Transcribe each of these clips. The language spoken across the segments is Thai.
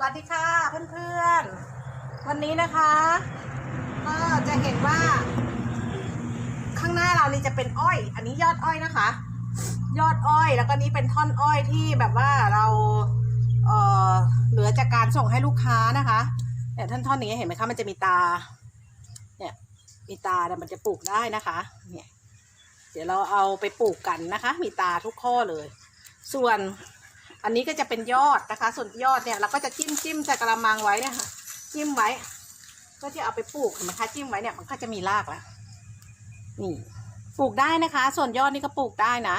สวัสดีค่ะเพื่อนๆ วันนี้นะคะ ก็จะเห็นว่า ข้างหน้าเรานี่จะเป็นอ้อย อันนี้ยอดอ้อยนะคะ ยอดอ้อยแล้วก็นี้เป็นท่อนอ้อยที่แบบว่าเราเอ่อเหลือจากการส่งให้ลูกค้านะคะเนี่ยท่อนท่อนนี้เห็นไหมคะมันจะมีตา เนี่ยมีตาแต่มันจะปลูกได้นะคะ เนี่ย เดี๋ยวเราเอาไปปลูกกันนะคะ มีตาทุกข้อเลย ส่วน อันนี้ก็จะเป็นยอดนะคะ ส่วนยอดเนี่ยเราก็จะจิ้มจิ้มใส่กระมังไว้เนะคะจิ้มไว้ก็จะเอาไปปลูกเห็นไหมคะจิ้มไว้เนี่ยมันก็จะมีรากแล้วนี่ปลูกได้นะคะ ส่วนยอดนี่ก็ปลูกได้นะ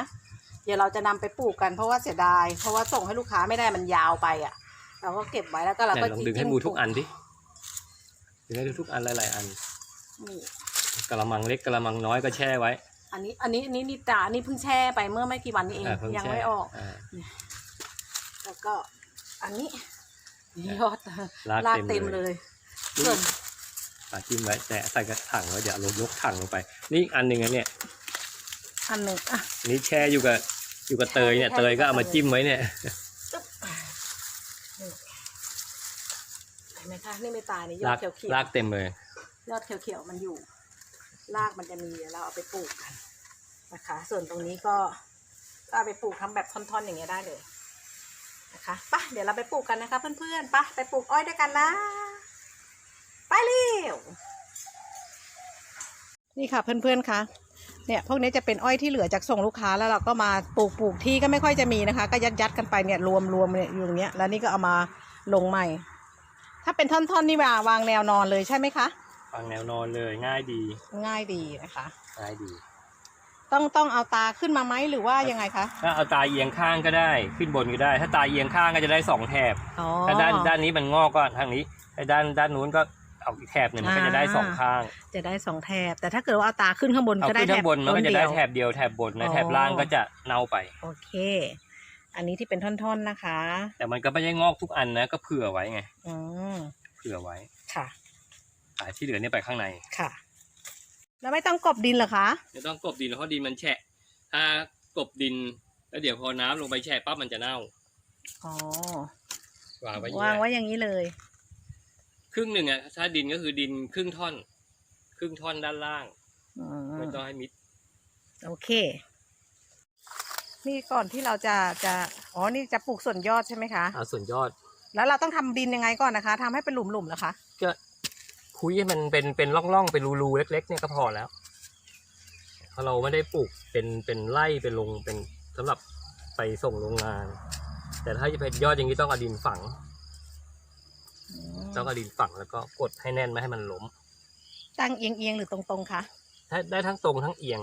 เดี๋ยวเราจะนำไปปลูกกันเพราะว่าเสียดาย เพราะว่าส่งให้ลูกค้าไม่ได้มันยาวไปอะ เราก็เก็บไว้แล้วก็เราไหนก็ลองจิ้มดึงให้จิ้มมูทุกอันดิดึงให้ดูทุกอันหลายๆอันนี่กระมังเล็กกระมังน้อยก็แช่ไว้ อันนี้อันนี้อันนี้นิตาอันนี้เพิ่งแช่ไปเมื่อไม่กี่วันนี้เองอ่าเพิ่ยังแช่ไม่ออกา แล้วก็อันนี้ยอดรากรากเต็เต็มมเลเลยยส่วนอะจิ้มไว้แต่ใส่กระถังไว้เดี๋ยวเรายกถังลงไป นี่อีกอันหนึ่งนะเนี่ย อันหนึ่งอะนี่แช่อยู่กับอยู่กับเตยเนี่ยแช่เตยก็เอามาจิ้มไว้เนี่ยตึ๊บนี่เห็นไหมคะนี่ไม่ตายนี่ยอราดกเขียวเขียวรากเต็มเลยยอดเขียวเขียวๆมันอยู่รากมันจะมีเดี๋ยวเราเอาไปปลูกกันนะคะ ส่วนตรงนี้ก็ก็เอาไปปลูกทำแบบท่อนๆอย่างเงี้ยได้เลย นะคะไปะเดี๋ยวเราไปปลูกกันนะคะ เพื่อนๆไปะไปปลูกอ้อยด้วยกันนะไปเร็วนี่ค่ะเพื่อนๆคะเนี่ยพวกนี้จะเป็นอ้อยที่เหลือจากส่งลูกค้าแล้วเราก็มาปลูกปลูกที่ก็ไม่ค่อยจะมีนะคะ ก็ยัดยัดๆกันไปเนี่ยรวมรวมเนี่ยอยู่อย่างเงี้ยแล้วนี่ก็เอามาลงใหม่ ถ้าเป็นท่อนๆนี่วางวางแนวนอนเลยใช่ไหมคะฟังแนวนอนเลยง่ายดี ง่ายดีนะคะ ง่ายดี ต้องต้องเอาตาขึ้นมาไหมหรือว่ายังไงคะถ้าเอาตาเอียงข้างก็ได้ขึ้นบนก็ได้ ถ้าตาเอียงข้างก็จะได้สองแถบอ๋อ ถ้าด้านด้านนี้มันงอกก็ทางนี้ถ้าด้านด้านนู้นก็เอาอีกแถบหนึ่งมันก็จะได้อ่าสองข้าง จะได้สองแถบแต่ถ้าเกิดว่าเอาตาขึ้นข้างบนเอาก็ได้ขึ้นแถข้าบงบนมันก็จะได้ต้แถบเดียวแถบบนอ๋นะอแถบล่างก็จะเน่าไป โอเค อันนี้ที่เป็นท่อนๆนะคะ แต่มันก็ไม่ได้งอกทุกอันนะก็เผื่อไว้ไงอืมเผื่อไว้ค่ะ สายที่เหลือเนี่ยไปข้างใน ค่ะ แล้วไม่ต้องกลบดินเหรอคะไม่ต้องกลบดินเพราะดินมันแฉะ ถ้ากลบดิน แล้วเดี๋ยวพอน้ำลงไปแฉะปั๊บมันจะเน่า อ๋อ วางไว้อย่วางนี้ไว้อย่างนี้เลย ครึ่งหนึ่งอะถ้าดินก็คือดินครึ่งท่อน ครึ่งท่อนด้านล่างอืไม่มต้องให้มิด โอเค นี่ก่อนที่เราจะจะอ๋อนี่จะปลูกส่วนยอดใช่ไหมคะเอาส่วนยอด แล้วเราต้องทำดินยังไงก่อนนะคะทำให้เป็นหลุมๆเหรอคะก็ คุยให้มันเป็นเป็นร่องๆเป็นรูๆเล็ก ๆ เนี่ยก็พอแล้วเพราะเราไม่ได้ปลูกเป็นเป็นไร่เป็นลงเป็นสำหรับไปส่งโรงงาน แต่ถ้าจะเป็นยอดอย่างนี้ต้องเอาดินฝัง ต้องเอาดินฝังแล้วก็กดให้แน่นไม่ให้มันล้ม ตั้งเอียงๆหรือตรงๆคะได้ได้ทั้งตรงทั้งเอียง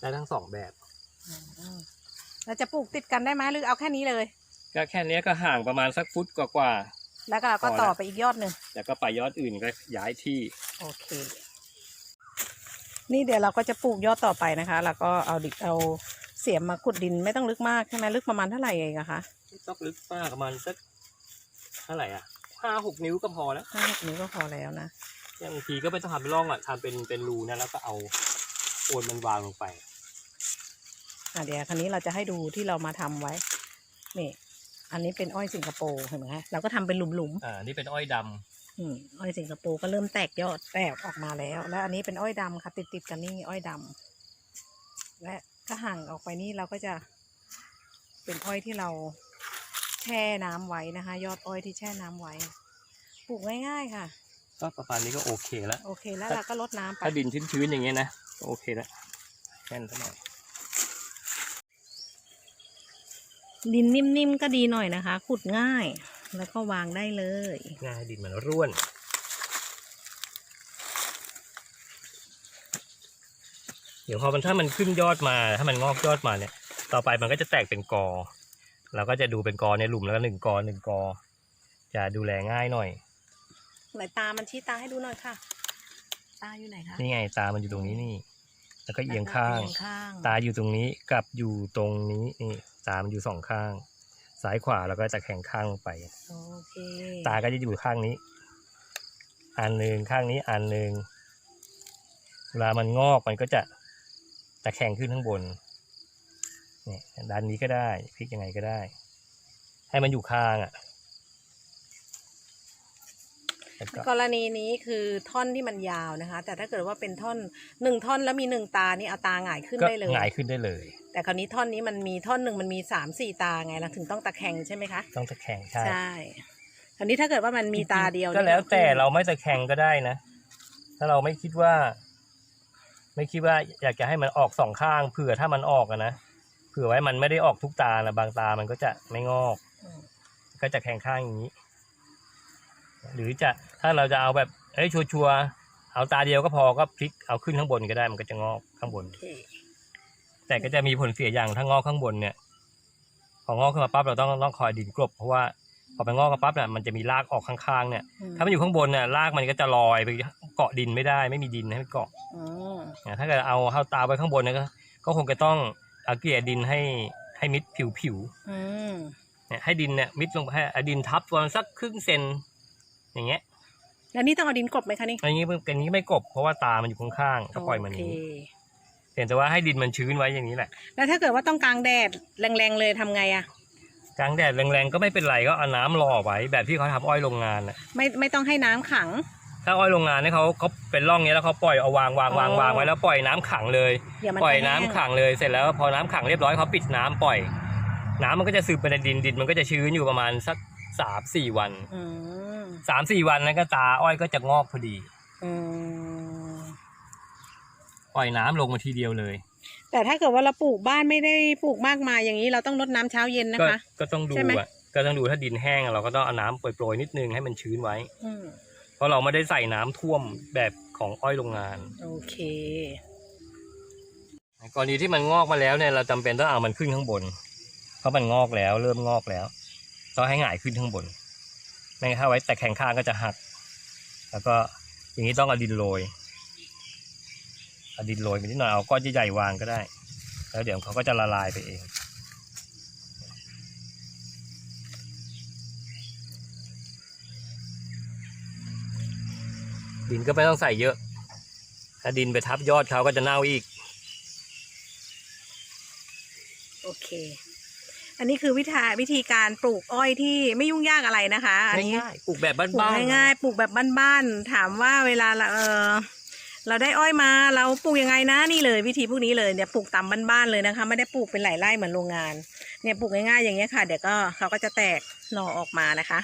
ได้ทั้งสองแบบอืมเราจะปลูกติดกันได้ไหมหรือเอาแค่นี้เลย ก็แค่เนี้ยก็ห่างประมาณสักฟุตกว่า แล้วก็เราก็พอแล้วต่อไปอีกยอดหนึ่งๆแล้วก็ไปยอดอื่นก็ย้ายที่ โอเค นี่เดี๋ยวเราก็จะปลูกยอดต่อไปนะคะ แล้วก็เอาดิเอาเสียมมาขุดดินไม่ต้องลึกมากใช่ไหมลึกประมาณเท่าไหร่เองอะคะไม่ต้องลึกมากประมาณสักเท่าไหร่อะห้าหกนิ้วก็พอแล้วห้าหกนิ้วก็พอแล้วนะบางทีก็ไม่ต้องทำเป็นร่องอะทำเป็นเป็นรูนะแล้วก็เอาโอนมันวางลงไปอะเดี๋ยวคราวนี้เราจะให้ดูที่เรามาทำไว้นี่ อันนี้เป็นอ้อยสิงคโปร์เห็นไหมคะเราก็ทำเป็นหลุมอ่านี่เป็นอ้อยดำๆอืมอ้อยสิงคโปร์ก็เริ่มแตกยอดแตกออกมาแล้ว แล้วอันนี้เป็นอ้อยดำค่ะ ติดติดๆกันนี่อ้อยดำและถ้าห่างออกไปนี่เราก็จะ เป็นอ้อยที่เราแช่น้ำไว้นะคะ ยอดอ้อยที่แช่น้ำไว้ ปลูกง่ายๆค่ะ ก็ประมาณนี้ก็โอเคแล้ว โอเคแล้วเราก็ลดน้ำไป ถ้าดินชื้นๆอย่างเงี้ยนะก็โอเคแล้วแค่นั้นเท่านั้น ดินนิ่มๆก็ดีหน่อยนะคะ ขุดง่าย แล้วก็วางได้เลย ง่ายให้ดินมันร่วน เดี๋ยวพอมันถ้ามันขึ้นยอดมาถ้ามันงอกยอดมาเนี่ย ต่อไปมันก็จะแตกเป็นกอ เราก็จะดูเป็นกอในหลุมแล้วก็หนึ่งกอหนึ่งกอ จะดูแลง่ายหน่อยไหนตามันชี้ตาให้ดูหน่อยค่ะ ตาอยู่ไหนคะนี่ไงตามันอยู่ตรงนี้นี่ แล้วก็เอียงข้าง เอียงข้างตาอยู่ตรงนี้กับอยู่ตรงนี้นี่ตามันอยู่สองข้าง ซ้ายขวาแล้วก็จะแข่งข้างลงไป โอเคตาก็จะอยู่ข้างนี้ อันหนึ่งข้างนี้อันหนึ่งเวลามันงอกมันก็จะตะแคงขึ้นข้างบนเนี่ยด้านนี้ก็ได้พลิกยังไงก็ได้ ให้มันอยู่ข้างอะ แล้ว ก็กรณีนี้คือท่อนที่มันยาวนะคะ แต่ถ้าเกิดว่าเป็นท่อนหนึ่งท่อนแล้วมีหนึ่งตานี่เอาตาหงายขึ้นก็ได้เลยหงายขึ้นได้เลย แต่คราวนี้ท่อนนี้มันมีท่อนหนึ่งมันมีสามสี่ตาไงเราถึงต้องตะแคงใช่ไหมคะต้องตะแคงใช่ใช่คราวนี้ถ้าเกิดว่ามันมีตาเดียวก็แล้วแต่นี่เราไม่ตะแคงก็ได้นะ ถ้าเราไม่คิดว่า ไม่คิดว่าอยากจะให้มันออกสองข้างเผื่อถ้ามันออกอะนะเผื่อไว้มันไม่ได้ออกทุกตานะบางตามันก็จะไม่งอกอืมก็ก็จะแข็งข้างอย่างนี้ หรือจะถ้าเราจะเอาแบบเอ้ยชัวร์ๆเอาตาเดียวก็พอก็พลิกเอาขึ้นข้างบนก็ได้มันก็จะงอกข้างบนโอเคแต่ก็จะมีผลเสียอย่างถ้างอกข้างบนเนี่ยพองอกขึ้นมาปั๊บเราต้องต้องคอยดินกลบเพราะว่าพอไปงอกกันปั๊บเนี่ยมันจะมีรากออกข้างๆ เนี่ยอืมถ้ามันอยู่ข้างบนเนี่ยรากมันก็จะลอยไปเกาะดินไม่ได้ ไม่มีดินให้มันเกาะอืมนะถ้าเกิดเอาเข้าตาไว้ข้างบนเนี่ยก็ก็คงจะต้องเอาเกลี่ยดินให้ให้มิดผิวผิวอืมๆเนี่ยให้ดินเนี่ยมิดลงไปให้เอาดินทับประมาณสักครึ่งเซน อย่างเงี้ยแล้วนี่ต้องเอาดินกลบไหมคะนี่อันนี้มันอันนี้ไม่กบเพราะว่าตามันอยู่ข้างๆก็ปล่อยมันอโอย่างเคนี้เห็นแต่ว่าให้ดินมันชื้นไว้อย่างนี้แหละ แล้วถ้าเกิดว่าต้องกลางแดดแรงๆเลยทำไงอะกลางแดดแรงๆก็ไม่เป็นไรก็เอาน้ำรอไว้แบบที่เขาทำอ้อยโรงงานน่ะไม่ไม่ต้องให้น้ำขัง ถ้าอ้อยโรงงานเนี่ยเขาเขาเป็นร่องเนี้ยแล้วเขาปล่อยเอาวางวางวางอ๋อวางไว้แล้วปล่อยน้ำขังเลยเดี๋ยวมันปล่อยจะน้ำแห้งขังเลยเสร็จแล้วพอน้ำขังเรียบร้อยเขาปิดน้ำปล่อย น้ำมันก็จะซึมไปในดินดินมันก็จะชื้นอยู่ประมาณสัก สามสี่วันอืมสามสี่วันนั้นก็ตาอ้อยก็จะงอกพอดีอืมปล่อยน้ำลงมาทีเดียวเลย แต่ถ้าเกิดว่าเราปลูกบ้านไม่ได้ปลูกมากมายอย่างนี้เราต้องรดน้ำเช้าเย็นนะก็คะ ก็ต้องดูใช่ไหม อะก็ต้องดูถ้าดินแห้งอะเราก็ต้องเอาน้ำโปรยๆนิดนึงให้มันชื้นไว้ อืมเพราะเราไม่ได้ใส่น้ำท่วมแบบของอ้อยโรงงานโอเค กรณีที่มันงอกมาแล้วเนี่ยเราจำเป็นต้องเอามันขึ้นข้างบน เพราะมันงอกแล้ว เริ่มงอกแล้ว ต้องให้หงายขึ้นข้างบน ไม่งั้นถ้าไว้แต่แข็งข้างก็จะหัก แล้วก็อย่างนี้ต้องเอาดินโรยเอาดินโรยไปนิดหน่อยเอาก้อนใหญ่ๆวางก็ได้ แล้วเดี๋ยวเขาก็จะละลายไปเองดินก็ไม่ต้องใส่เยอะ ถ้าดินไปทับยอดเขาก็จะเน่าอีก โอเค อันนี้คือวิธีวิธีการปลูกอ้อยที่ไม่ยุ่งยากอะไรนะคะ อันนี้ง่ายๆปลูกแบบปลูกบ้านๆง่ายๆปลูกแบบบ้านๆถามว่าเวลาเราเออเราได้อ้อยมาเราปลูกยังไงนะนี่เลยวิธีพวกนี้เลยเนี่ยปลูกตามบ้านๆเลยนะคะ ไม่ได้ปลูกเป็นหลายไร่เหมือนโรงงานเนี่ยปลูกง่ายๆอย่างเงี้ยค่ะเดี๋ยวก็เขาก็จะแตกหน่อออกมานะคะ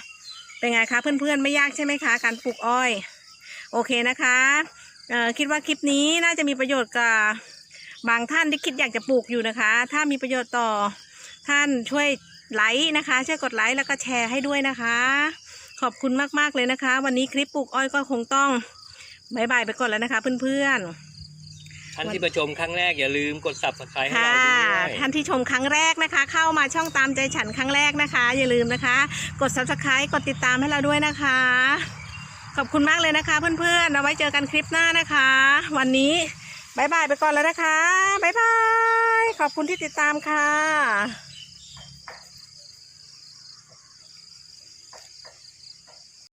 เป็นไงคะเพื่อนๆไม่ยากใช่ไหมคะ การปลูกอ้อย โอเคนะคะเอ่อคิดว่าคลิปนี้น่าจะมีประโยชน์กับบางท่านที่คิดอยากจะปลูกอยู่นะคะ ถ้ามีประโยชน์ต่อ ท่านช่วยไลค์นะคะ ช่วยกดไลค์แล้วก็แชร์ให้ด้วยนะคะ ขอบคุณมากๆเลยนะคะ วันนี้คลิปปลูกอ้อยก็คงต้องบายบายไปก่อนแล้วนะคะเพื่อนๆท่านที่มาชมครั้งแรกอย่าลืมกด subscribe ให้ค่ะเราด้วยท่านที่ชมครั้งแรกนะคะ เข้ามาช่องตามใจฉันครั้งแรกนะคะ อย่าลืมนะคะ กด subscribe กดติดตามให้เราด้วยนะคะ ขอบคุณมากเลยนะคะ เพื่อนๆ เราไว้เจอกันคลิปหน้านะคะ วันนี้บายบายไปก่อนแล้วนะคะบายบายขอบคุณที่ติดตามค่ะ